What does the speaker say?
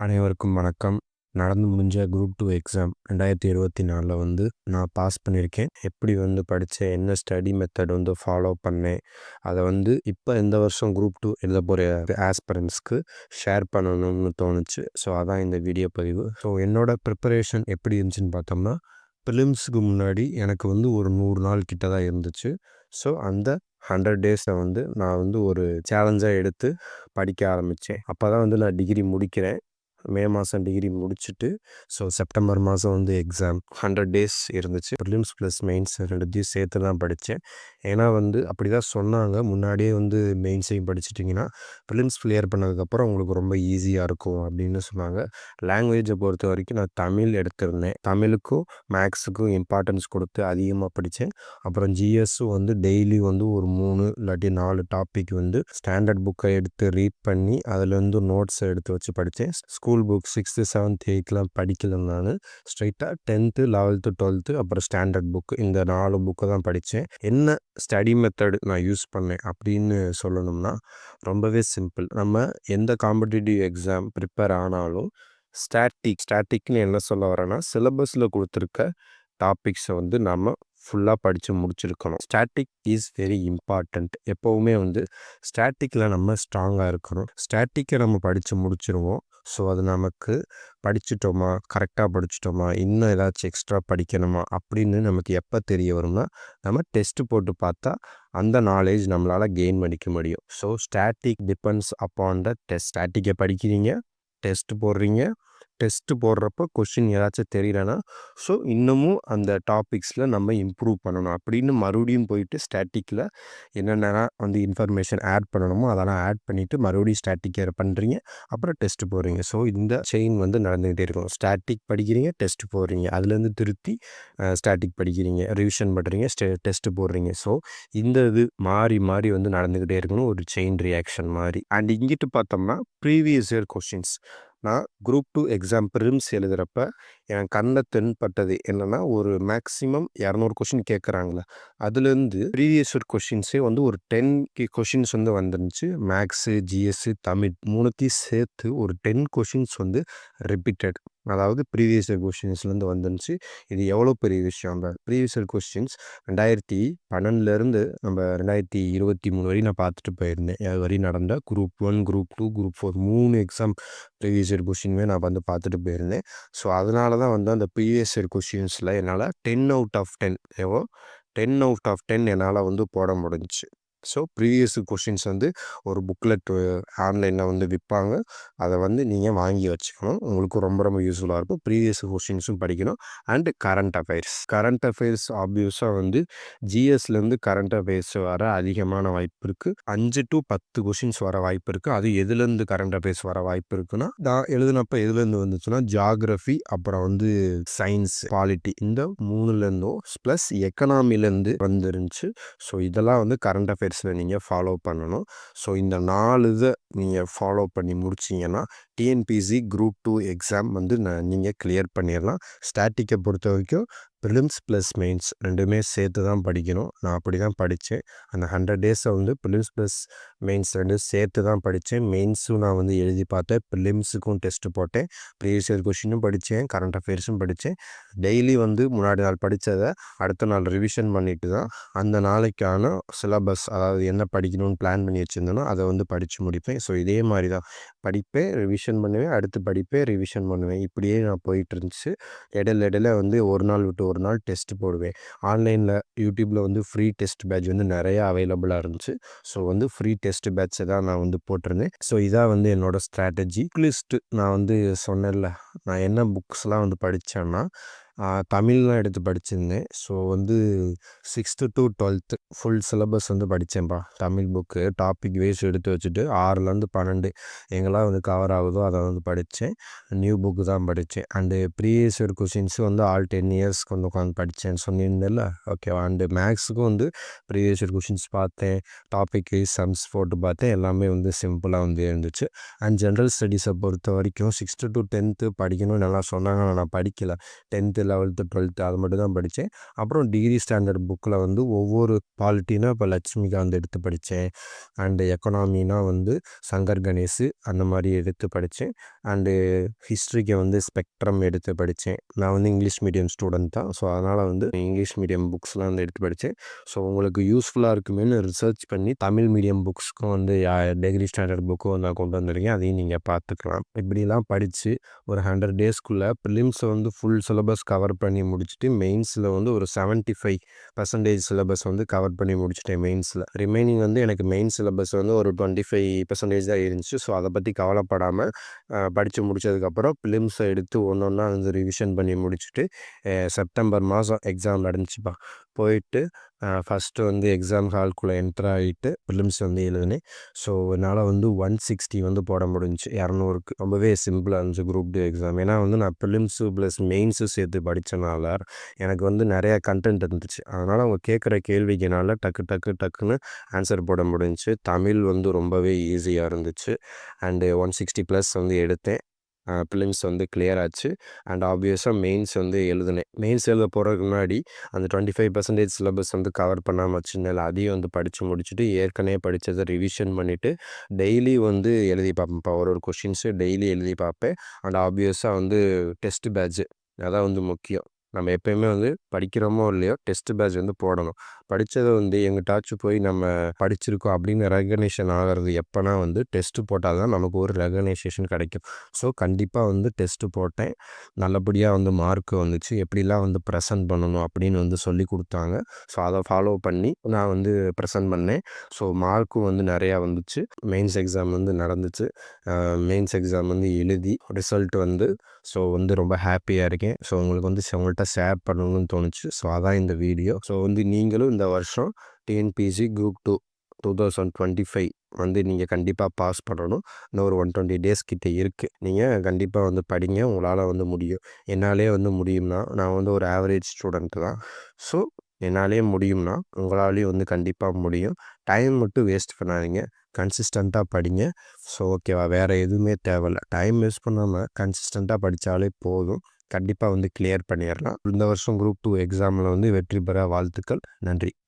அனைவருக்கும் வணக்கம். நடந்து முடிஞ்ச குரூப் டூ எக்ஸாம் ரெண்டாயிரத்தி இருபத்தி நாலில் வந்து நான் பாஸ் பண்ணியிருக்கேன். எப்படி வந்து படித்தேன் என்ன ஸ்டடி மெத்தட் வந்து ஃபாலோ பண்ணேன் அதை வந்து இப்போ இந்த வருஷம் குரூப் டூ எழுத போகிற ஆஸ்பரன்ஸ்க்கு ஷேர் பண்ணணும்னு தோணுச்சு. ஸோ அதான் இந்த வீடியோ பதிவு. ஸோ என்னோடய ப்ரிப்பரேஷன் எப்படி இருந்துச்சுன்னு பார்த்தோம்னா ப்ரிலிம்ஸுக்கு முன்னாடி எனக்கு வந்து ஒரு நூறு நாள் கிட்ட தான் இருந்துச்சு. ஸோ அந்த ஹண்ட்ரட் டேஸை வந்து நான் வந்து ஒரு சேலஞ்சாக எடுத்து படிக்க ஆரம்பித்தேன் அப்போ தான் வந்து நான் டிகிரி முடிக்கிறேன். மே மாதம் டிகிரி முடிச்சுட்டு ஸோ செப்டம்பர் மாதம் வந்து எக்ஸாம் ஹண்ட்ரட் டேஸ் இருந்துச்சு. ப்ரிலிம்ஸ் ப்ளஸ் மெயின்ஸ் ரெண்டுத்தையும் சேர்த்து தான் படித்தேன் ஏன்னா வந்து அப்படி தான் சொன்னாங்க. முன்னாடியே வந்து மெயின்ஸையும் படிச்சிட்டிங்கன்னா ப்ரிலிம்ஸ் கிளியர் பண்ணதுக்கப்புறம் உங்களுக்கு ரொம்ப ஈஸியாக இருக்கும் அப்படின்னு சொன்னாங்க. லாங்குவேஜை பொறுத்த வரைக்கும் நான் தமிழ் எடுத்திருந்தேன். தமிழுக்கும் மேக்ஸுக்கும் இம்பார்ட்டன்ஸ் கொடுத்து அதிகமாக படித்தேன் அப்புறம் ஜிஎஸ்ஸும் வந்து டெய்லி வந்து ஒரு மூணு இல்லாட்டி நாலு டாபிக் வந்து ஸ்டாண்டர்ட் புக்கை எடுத்து ரீட் பண்ணி அதுலேருந்து நோட்ஸை எடுத்து வச்சு படித்தேன் school school book sixth seventh எயித்லாம் படிக்கல நான். ஸ்ட்ரைட்டாக டென்த்து லெவல்த்து டுவெல்த்து அப்புறம் ஸ்டாண்டர்ட் புக் இந்த நாலு புக்கை தான் படித்தேன் என்ன ஸ்டடி மெத்தடு நான் யூஸ் பண்ணேன் அப்படின்னு சொல்லணும்னா ரொம்பவே சிம்பிள் நம்ம எந்த காம்படிட்டிவ் எக்ஸாம் ப்ரிப்பேர் ஆனாலும் ஸ்டாட்டிக் ஸ்டாட்டிக்னு என்ன சொல்ல வரேன்னா சிலபஸில் கொடுத்துருக்க டாபிக்ஸை வந்து நம்ம ஃபுல்லாக படித்து முடிச்சிருக்கணும். ஸ்டாட்டிக் இஸ் வெரி இம்பார்ட்டண்ட் எப்போவுமே வந்து ஸ்டாட்டிக்கில் நம்ம ஸ்ட்ராங்காக இருக்கணும். ஸ்டாட்டிக்கை நம்ம படித்து முடிச்சிருவோம். ஸோ அது நமக்கு படிச்சிட்டோமா? கரெக்டாக படிச்சிட்டோமா? இன்னும் ஏதாச்சும் எக்ஸ்ட்ரா படிக்கணுமா? அப்படின்னு நமக்கு எப்போ தெரிய வரும்னா நம்ம டெஸ்ட்டு போட்டு பார்த்தா அந்த நாலேஜ் நம்மளால் கெயின் பண்ணிக்க முடியும். So static depends upon the test ஸ்டாட்டிக்கை படிக்கிறீங்க டெஸ்ட் போடுறீங்க டெஸ்ட்டு போடுறப்போ கொஷின் ஏதாச்சும் தெரியலனா ஸோ இன்னமும் அந்த டாபிக்ஸில் நம்ம இம்ப்ரூவ் பண்ணணும். அப்படின்னு மறுபடியும் போயிட்டு ஸ்டாட்டிக்கில் என்னென்னலாம் வந்து இன்ஃபர்மேஷன் ஆட் பண்ணணுமோ அதெல்லாம் ஆட் பண்ணிவிட்டு மறுபடியும் ஸ்டாட்டிக்கை பண்ணுறீங்க அப்புறம் டெஸ்ட்டு போடுறீங்க. ஸோ இந்த செயின் வந்து நடந்துகிட்டே இருக்கும். ஸ்டாட்டிக் படிக்கிறீங்க டெஸ்ட்டு போடுறீங்க. அதுலேருந்து திருத்தி ஸ்டாட்டிக் படிக்கிறீங்க. ரிவிஷன் பண்ணுறீங்க ஸ்டே டெஸ்ட்டு போடுறீங்க. ஸோ இந்த இது மாறி மாறி வந்து நடந்துக்கிட்டே இருக்கணும். ஒரு செயின் ரியாக்ஷன் மாதிரி அண்ட் இங்கிட்டு பார்த்தோம்னா ப்ரீவியஸ் இயர் கொஷின்ஸ் நான் குரூப் டூ எக்ஸாம் ப்ரிலிம்ஸ் எழுதுகிறப்ப என் கண்ணில் தென்பட்டது. என்னென்னா ஒரு மேக்ஸிமம் இரநூறு கொஷின் கேட்குறாங்களே அதுலேருந்து ப்ரீவியஸ் ஒரு கொஷின்ஸே வந்து ஒரு டென் கே கொஷின்ஸ் வந்து வந்துருந்துச்சு. மேக்ஸு ஜிஎஸ்ஸு தமிழ் மூணுத்தையும் சேர்த்து ஒரு டென் கொஷின்ஸ் வந்து ரிப்பீட்டட் அதாவது ப்ரீவியஸ் இயர் கொஷின்ஸ்லேருந்து வந்துருந்துச்சு இது எவ்வளோ பெரிய விஷயம்? அந்த ப்ரீவியஸ் இயர் கொஸ்டின்ஸ் ரெண்டாயிரத்தி பன்னெண்டுலேருந்து நம்ம ரெண்டாயிரத்தி இருபத்தி மூணு வரையும் நான் பார்த்துட்டு போயிருந்தேன். அது வரையும் நடந்த group one group two group four மூணு எக்ஸாம் ப்ரீவியஸ் இயர் கொஷினுமே நான் வந்து பார்த்துட்டு போயிருந்தேன். ஸோ அதனால தான் வந்து அந்த ப்ரீவியஸ் இயர் கொஷின்ஸில் என்னால் டென் அவுட் ஆஃப் டென் எவ்வளோ டென் அவுட் ஆஃப் டென் என்னால் வந்து போட முடிஞ்சிச்சு. ஸோ ப்ரீவியஸ் கொஷின்ஸ் வந்து ஒரு புக்லெட் ஆன்லைனில் வந்து விற்பாங்க அதை வந்து நீங்கள் வாங்கி வச்சுக்கணும். உங்களுக்கு ரொம்ப ரொம்ப யூஸ்ஃபுல்லாக இருக்கும். ப்ரீவியஸ் கொஷின்ஸும் படிக்கணும். And current affairs current affairs ஆப்வியஸாக வந்து ஜிஎஸ்லேருந்து கரண்ட் அஃபேர்ஸ் வர அதிகமான வாய்ப்பு இருக்குது அஞ்சு டு பத்து கொஷின்ஸ் வர வாய்ப்பு இருக்குது அது எதுலேருந்து கரண்ட் அஃபேர்ஸ் வர வாய்ப்பு இருக்குன்னா நான் எழுதுனப்போ எதுலேருந்து வந்துச்சுன்னா ஜாகிரஃபி அப்புறம் வந்து சயின்ஸ் குவாலிட்டி இந்த மூணுலேருந்தும் ப்ளஸ் எக்கனாமிலேருந்து வந்துருந்துச்சு. ஸோ இதெல்லாம் வந்து கரண்ட் அஃபேர்ஸ் ஸ்டெப்ஸில் நீங்கள் ஃபாலோ பண்ணணும். ஸோ இந்த நாலு இதை நீங்கள் ஃபாலோ பண்ணி முடிச்சிங்கன்னா டிஎன்பிசி குரூப் டூ எக்ஸாம் வந்து நான் நீங்கள் கிளியர் பண்ணிடலாம் ஸ்டாட்டிக்கை பொறுத்த வரைக்கும் ப்ரிலிம்ஸ் ப்ளஸ் மெயின்ஸ் ரெண்டுமே சேர்த்து தான் படிக்கணும். நான் அப்படி தான் படித்தேன் அந்த ஹண்ட்ரட் டேஸை வந்து ப்ரிலிம்ஸ் ப்ளஸ் மெயின்ஸ் ரெண்டும் சேர்த்து தான் படித்தேன் மெயின்ஸும் நான் வந்து எழுதி பார்த்தேன். ப்ரிலிம்ஸுக்கும் டெஸ்ட்டு போட்டேன். ப்ரீவியஸ் இயர் கொஷினும் படித்தேன் கரண்ட் அஃபேர்ஸும் படித்தேன் டெய்லி வந்து முன்னாடி நாள் படித்ததை அடுத்த நாள் ரிவிஷன் பண்ணிட்டு தான் அந்த நாளைக்கான சிலபஸ் அதாவது என்ன படிக்கணும்னு பிளான் பண்ணி வச்சுருந்தேனோ அதை வந்து படித்து முடிப்பேன். ஸோ இதே மாதிரி தான் படிப்பேன் ரிவிஷன் பண்ணுவேன் அடுத்து படிப்பேன் ரிவிஷன் பண்ணுவேன். இப்படியே நான் போயிட்டு இருந்துச்சு. இடையில இடையில வந்து ஒரு நாள் விட்டு ஒரு நாள் டெஸ்ட் போடுவேன். ஆன்லைனில் யூடியூப்பில் வந்து ஃப்ரீ டெஸ்ட் பேட்ச் வந்து நிறையா அவைலபிளாக இருந்துச்சு. ஸோ வந்து ஃப்ரீ டெஸ்ட் பேட்ச்சை தான் நான் வந்து போட்டிருந்தேன். ஸோ இதான் வந்து என்னோடய ஸ்ட்ராட்டஜி. லிஸ்ட்டு நான் வந்து சொன்னேன்ல நான் என்ன புக்ஸ்லாம் வந்து படித்தேன்னா தமிழ்லாம் எடுத்து படிச்சிருந்தேன். ஸோ வந்து sixth to twelfth full syllabus வந்து படித்தேன்ப்பா தமிழ் புக்கு டாபிக் வைஸ் எடுத்து வச்சுட்டு ஆறுலேருந்து பன்னெண்டு எங்கெல்லாம் வந்து கவர் ஆகுதோ அதை வந்து படித்தேன் நியூ புக்கு தான் படித்தேன் அண்டு ப்ரீவியஸ் இயர் கொஷின்ஸு வந்து ஆல் டென் இயர்ஸ்க்கு வந்து உட்காந்து படித்தேன்னு சொன்னிருந்தேன்ல. ஓகேவா அண்டு மேக்ஸுக்கும் வந்து ப்ரீவியஸ் இயர் கொஷின்ஸ் பார்த்தேன். டாபிக் வைஸ் சம்ஸ் போட்டு பார்த்தேன். எல்லாமே வந்து சிம்பிளாக வந்து இருந்துச்சு. அண்ட் ஜென்ரல் ஸ்டடீஸை பொறுத்த வரைக்கும் சிக்ஸ்த்து டு டென்த்து படிக்கணும்னு நல்லா சொன்னாங்க நான் படிக்கலை. டென்த்து லெவல்த்து டுவெல்த்து அது மட்டும் தான் படித்தேன் அப்புறம் டிகிரி ஸ்டாண்டர்ட் புக்கில் வந்து ஒவ்வொரு பாலிட்டினா இப்போ லட்சுமிகாந்த் எடுத்து படித்தேன் அண்டு எக்கனாமினா வந்து சங்கர் கணேஷ் அந்த மாதிரி எடுத்து படித்தேன் அண்டு ஹிஸ்ட்ரிக்கு வந்து ஸ்பெக்ட்ரம் எடுத்து படித்தேன் நான் வந்து இங்கிலீஷ் மீடியம் ஸ்டூடெண்ட் தான். ஸோ அதனால் வந்து இங்கிலீஷ் மீடியம் புக்ஸ்லாம் வந்து எடுத்து படித்தேன் ஸோ உங்களுக்கு யூஸ்ஃபுல்லாக இருக்குமேனு ரிசர்ச் பண்ணி தமிழ் மீடியம் புக்ஸ்க்கும் வந்து டிகிரி ஸ்டாண்டர்ட் புக்கும் நான் கொண்டு வந்திருக்கேன். அதையும் நீங்கள் பார்த்துக்கலாம். இப்படிலாம் படித்து ஒரு ஹண்ட்ரட் டேஸ்க்குள்ளே ப்ரிலிம்ஸை வந்து ஃபுல் சிலபஸ் கவர் பண்ணி முடிச்சுட்டு மெயின்ஸில் வந்து ஒரு செவன்ட்டி ஃபைவ் பர்சன்டேஜ் சிலபஸ் வந்து கவர் பண்ணி முடிச்சிட்டேன் மெயின்ஸில் ரிமைனிங் வந்து எனக்கு மெயின் சிலபஸ் வந்து ஒரு டுவெண்ட்டி ஃபைவ் பர்சன்டேஜ் தான் இருந்துச்சு. ஸோ அதை பற்றி கவலைப்படாமல் படித்து முடித்ததுக்கப்புறம் ஃபிலிம்ஸை எடுத்து ஒன்று ஒன்றா வந்து ரிவிஷன் பண்ணி முடிச்சுட்டு செப்டம்பர் மாதம் எக்ஸாம் நடந்துச்சுப்பா. போயிட்டு ஃபஸ்ட்டு வந்து எக்ஸாம் ஹால்குள்ளே என்ட்ரு ஆகிட்டு ப்ரிலிம்ஸ் வந்து எழுதினேன். ஸோ என்னால் வந்து ஒன் சிக்ஸ்டி வந்து போட முடிஞ்சுச்சு. இரநூறுக்கு. ரொம்பவே சிம்பிளாக இருந்துச்சு குரூப் டூ எக்ஸாம் ஏன்னா வந்து நான் ப்ரிலிம்ஸு ப்ளஸ் மெயின்ஸு சேர்த்து படித்தனால எனக்கு வந்து நிறையா கண்டென்ட் இருந்துச்சு. அதனால் அவங்க கேட்குற கேள்விக்குனால டக்கு டக்கு டக்குன்னு ஆன்சர் போட முடிஞ்சு தமிழ் வந்து ரொம்பவே ஈஸியாக இருந்துச்சு. அண்டு ஒன் சிக்ஸ்டி ப்ளஸ் வந்து எடுத்தேன். ப்ரிலிம்ஸ் வந்து கிளியர் ஆச்சு. அண்ட் ஆப்வியஸாக மெயின்ஸ் வந்து எழுதினேன் மெயின்ஸ் எழுத போகிறதுக்கு முன்னாடி அந்த டுவெண்ட்டி ஃபைவ் பர்சன்டேஜ் சிலபஸ் வந்து கவர் பண்ணாமல் வச்சுருந்தேன் அதையும் வந்து படித்து முடிச்சுட்டு ஏற்கனவே படித்ததை ரிவிஷன் பண்ணிவிட்டு டெய்லி வந்து எழுதி பார்ப்பேன். ஒரு ஒரு கொஷின்ஸு டெய்லி எழுதி பார்ப்பேன். அண்ட் ஆப்வியஸாக வந்து டெஸ்ட் பேட்ச்சு அதான் வந்து முக்கியம். நம்ம எப்பயுமே வந்து படிக்கிறோமோ இல்லையோ டெஸ்ட் பேட்ச் வந்து போடணும். படித்ததை வந்து எங்கிட்டாச்சும் போய் நம்ம படிச்சிருக்கோம் அப்படின்னு ரெகனேஷன் ஆகிறது எப்போனா வந்து டெஸ்ட்டு போட்டால் தான் நமக்கு ஒரு ரெகனைசேஷன் கிடைக்கும். ஸோ கண்டிப்பாக வந்து டெஸ்ட்டு போட்டேன். நல்லபடியாக வந்து மார்க் வந்துச்சு. எப்படிலாம் வந்து ப்ரெசன்ட் பண்ணணும் அப்படின்னு வந்து சொல்லி கொடுத்தாங்க. ஸோ அதை ஃபாலோ பண்ணி நான் வந்து ப்ரெசன்ட் பண்ணேன். ஸோ மார்க்கும் வந்து நிறையா வந்துச்சு. மெயின்ஸ் எக்ஸாம் வந்து நடந்துச்சு. மெயின்ஸ் எக்ஸாம் வந்து எழுதி ரிசல்ட் வந்து ஸோ வந்து ரொம்ப ஹாப்பியாக இருக்கேன். ஸோ உங்களுக்கு வந்து உங்கள்கிட்ட ஷேர் பண்ணணும்னு தோணுச்சு. ஸோ அதான் இந்த வீடியோ ஸோ வந்து நீங்களும் இந்த வருஷம் TNPSC group two two thousand twenty five வந்து நீங்கள் கண்டிப்பாக பாஸ் பண்ணணும். இன்னும் ஒரு ஒன் டுவெண்ட்டி டேஸ் கிட்டே இருக்குது நீங்கள் கண்டிப்பாக வந்து படிங்க. உங்களால் வந்து முடியும். என்னாலே வந்து முடியும்னா நான் வந்து ஒரு ஆவரேஜ் ஸ்டூடெண்ட்டு தான். ஸோ என்னாலே முடியும்னா உங்களாலேயும் வந்து கண்டிப்பாக முடியும். டைம் மட்டும் வேஸ்ட் பண்ணாதீங்க. கன்சிஸ்டண்ட்டாக படிங்க. ஸோ ஓகேவா வேறு எதுவுமே தேவையில்ல. டைம் வேஸ்ட் பண்ணாமல் கன்சிஸ்டண்ட்டாக படித்தாலே போதும். கண்டிப்பாக வந்து கிளியர் பண்ணிடலாம் இந்த வருஷம் குரூப் டூ எக்ஸாமில் வந்து வெற்றி பெற வாழ்த்துக்கள். நன்றி.